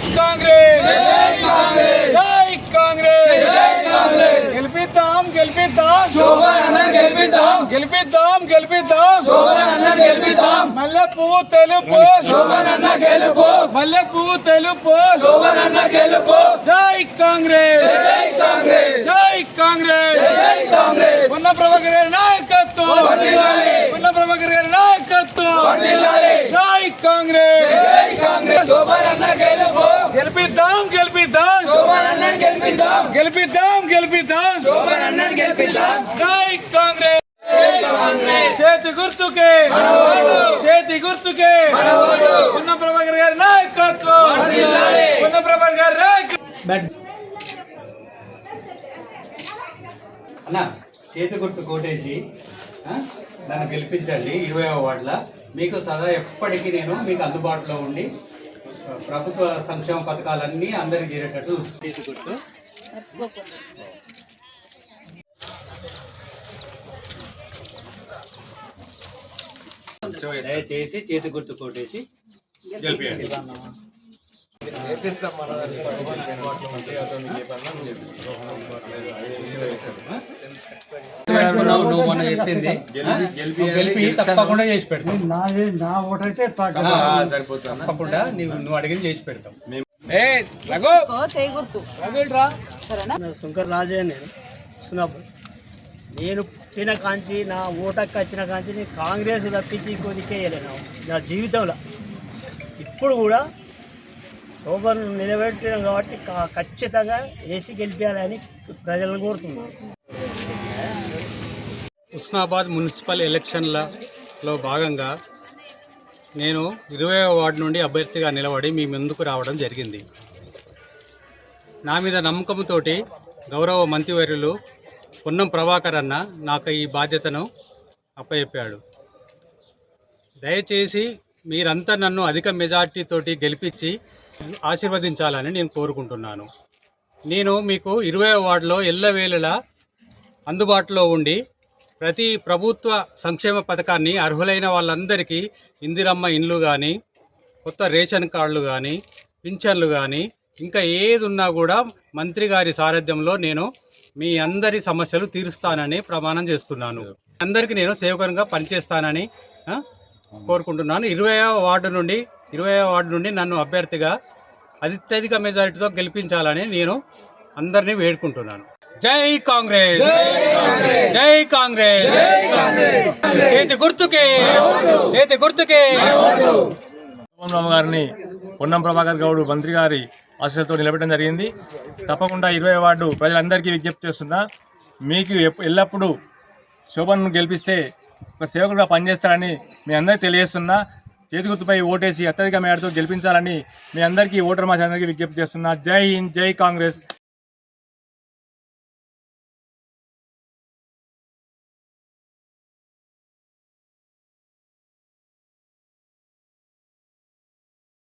కాంగ్రెస్! జై కాంగ్రెస్! గెలిపిద్దాం గెలిపిద్దాం! గెలిపిద్దాం! గెలిపిద్దాం గెలిపిద్దాం! శోభనన్న గెలిపిద్దాం! మల్లె పువ్వు తెలుపు! శోభనన్న గెలుపు! మల్లె పువ్వు తెలుపు! శోభనన్న గెలుపు! జై కాంగ్రెస్! జై కాంగ్రెస్! జై కాంగ్రెస్! జై కాంగ్రెస్! ఉన్న ప్రభాకర్ గారి నాయకత్వం. ఉన్న ప్రభాకర్ గారి నాయకత్వం. జై కాంగ్రెస్! జై కాంగ్రెస్! శోభనన్న గెలుపు గెలిపిద్దాం గెలిపిద్దాం. శోభనన్న గెలిపిద్దాం. గెలిపిద్దాం గెలిపిద్దాం. శోభనన్న గెలిపిద్దాం. జై కాంగ్రెస్. జై కాంగ్రెస్. చేతి గుర్తుకే. చేతి గుర్తుకే. ఉన్న ప్రభాకర్ గారి నాయకత్వం. ఉన్న ప్రభాకర్ గారి నాయకత్వం. అన్న చేతి గుర్తు కోటేసి నన్ను గెలిపించండి ఇరవై వార్డుల. మీకు సదా ఎప్పటికీ నేను మీకు అందుబాటులో ఉండి ప్రభుత్వ సంక్షేమ పథకాలన్నీ అందరికి చేరేటట్టు చూస్తాను. చేతి గుర్తు దయచేసి చేతి నువ్వు చెప్పింది. గెలిపి తప్పకుండా చేసి పెడతాం నాది నా తప్పకుండా నువ్వు నువ్వు అడిగింది చేసి పెడతాం ఓ చేయి గుర్తు. సరేనా? శంకర్ రాజే నేను. నేను పుట్టిన కాంచి నా ఓటకు వచ్చిన కాంచి నేను కాంగ్రెస్ తప్పించి కొదికేయలేను నా జీవితంలో. ఇప్పుడు కూడా శోభను నిలబెట్టినాం కాబట్టి ఖచ్చితంగా ఏసీ గెలిపించాలని ప్రజలను కోరుతున్నాను హుస్నాబాద్ మున్సిపల్ ఎలక్షన్లలో భాగంగా నేను ఇరవై వార్డు నుండి అభ్యర్థిగా నిలబడి మీ ముందుకు రావడం జరిగింది. నా మీద నమ్మకంతో గౌరవ మంత్రివర్యులు పొన్నం ప్రభాకర్ అన్న నాకు ఈ బాధ్యతను అప్పచెప్పాడు. దయచేసి మీరంతా నన్ను అధిక మెజార్టీతోటి గెలిపించి ఆశీర్వదించాలని నేను కోరుకుంటున్నాను. నేను మీకు ఇరవై వార్డులో ఎల్లవేళలా అందుబాటులో ఉండి ప్రతి ప్రభుత్వ సంక్షేమ పథకాన్ని అర్హులైన వాళ్ళందరికీ ఇందిరమ్మ ఇండ్లు కానీ కొత్త రేషన్ కార్డులు కానీ పింఛన్లు కానీ ఇంకా ఏది ఉన్నా కూడా మంత్రి గారి సారథ్యంలో నేను మీ అందరి సమస్యలు తీరుస్తానని ప్రమాణం చేస్తున్నాను. అందరికీ నేను సేవకంగా పనిచేస్తానని కోరుకుంటున్నాను. ఇరవై వార్డు నుండి ఇరవై వార్డు నుండి నన్ను అభ్యర్థిగా అత్యధిక మెజారిటీతో గెలిపించాలని నేను అందరినీ వేడుకుంటున్నాను. జై కాంగ్రెస్! జై కాంగ్రెస్! చేతి గుర్తుకే! చేతి గుర్తుకే! రామ గారిని పొన్నం ప్రభాకర్ గౌడ్ మంత్రి గారి ఆశలతో నిలబెట్టడం జరిగింది. తప్పకుండా ఇరవై వార్డు ప్రజలందరికీ విజ్ఞప్తి చేస్తున్నా మీకు ఎల్లప్పుడూ శోభన్ను గెలిపిస్తే ఒక సేవకుడుగా పనిచేస్తారని మీ అందరికీ తెలియజేస్తున్నా. చేతిగుర్తుపై ఓటేసి అత్యధిక మేడతో గెలిపించాలని మీ అందరికీ ఓటర్ మా అందరికీ విజ్ఞప్తి చేస్తున్నా. జై హింద్ జై కాంగ్రెస్.